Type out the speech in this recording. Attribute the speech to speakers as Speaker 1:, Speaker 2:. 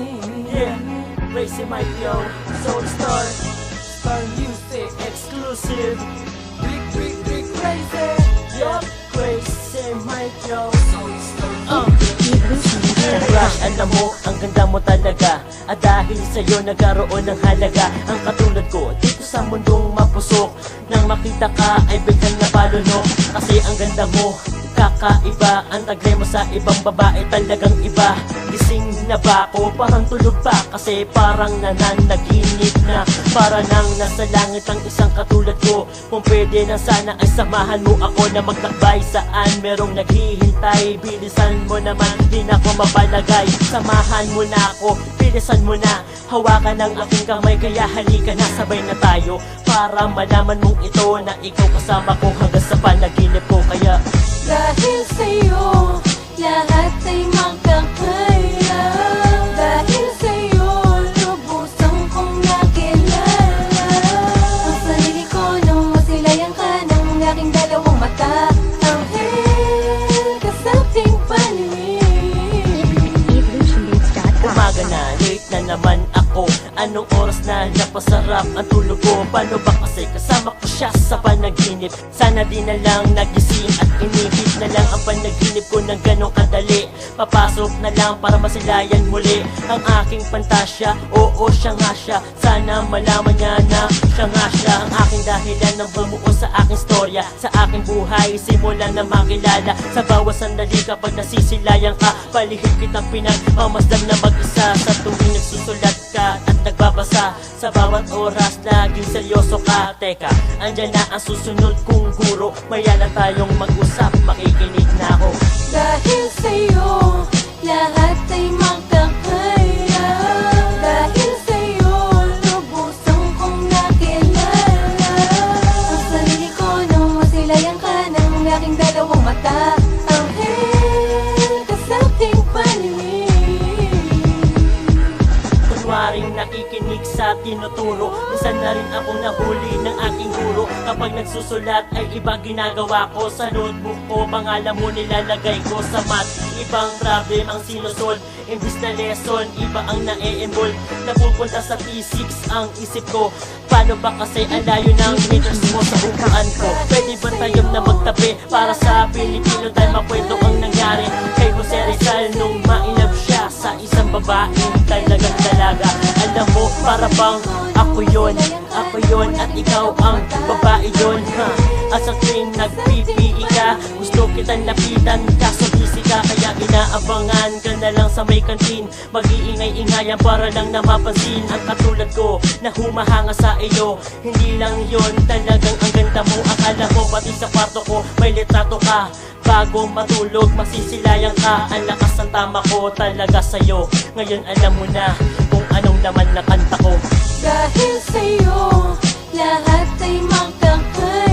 Speaker 1: Yeah, Racy Mike yo, Soul Star, Star Music, exclusive. Big, big, big crazy. Yup, Racy Mike yo, Soul Star. Uh. Crush, alam mo, ang ganda mo talaga. At dahil sa'yo nagkaroon ng halaga. Ang katulad ko, dito sa mundong mapusok. Nang makita ka ay biglang napalunok. Kasi ang ganda mo, kakaiba Ang taglay mo sa ibang babae talagang iba. Gising na ba ako? Parang tulog pa Kasi parang nananaginip na. Para nang nasa langit ang isang katulad ko. Kung pwede na sana ay samahan mo ako Na magtakbay. Saan merong naghihintay? Bilisan mo naman, di na ako mapalagay. Samahan mo na ako, bilisan mo na. Hawakan ng aking kamay kaya halika na sabay na tayo. Para malaman mong ito na ikaw kasama ko Hanggang sa panaginip ko. Kaya Anong oras na napasarap. Ang tulog ko Paano ba kasi kasama ko siya sa panaginip? Sana di na lang nagising at inipit na lang ang panaginip ko ng ganong kadali. Papasok na lang para masilayan muli Ang aking pantasya, oo siya nga siya. Sana malaman niya na siya nga siya. Ang aking dahilan ng bumuo sa aking storya Sa aking buhay, simula na makilala Sa bawat sandali kapag nasisilayan ka. Palihim kitang pinagmamasdan na mag-isa Sa tuwing nagsusulat nagbabasa Sa bawat oras, laging seryoso ka. Teka, andyan na ang susunod kong guro. Maya na tayong mag-usap, makikinig na ako.
Speaker 2: Dahil sa'yo, sa
Speaker 1: tinuturo. Minsan na rin ako nahuli ng aking guro. Kapag nagsusulat ay iba ginagawa ko. Sa notebook ko, pangalan mo nilalagay ko sa math Ibang problem ang sinusolve Imbis na lesson, iba ang na-e-enroll. Napupunta sa P6 ang isip ko. Paano ba kasi ang layo ng meters mo sa upuan ko? Pwede ba tayong na magtabi Para sa Pilipino dahil makwento ang nangyari? Kay Jose Rizal babaeng talagang dalaga. Alam mo para bang ako yon Ako yon at ikaw ang babae yon ha? At sa tuwing nag-PPE ka Gusto kitang lapitan kaso busy ka Kaya inaabangan ka na lang sa may kantin. Mag-iingay-ingayan para lang na mapansin Ang katulad ko na humahanga sa iyo. Hindi lang yon talagang ang ganda mo Akala mo pati sa kwarto ko? May litrato ka. Bago matulog, masisilayan ka. Ang lakas ng tama ko talaga sa'yo. Ngayon alam mo na kung anong laman na kanta ko.
Speaker 2: Dahil sa'yo, lahat ay makakaya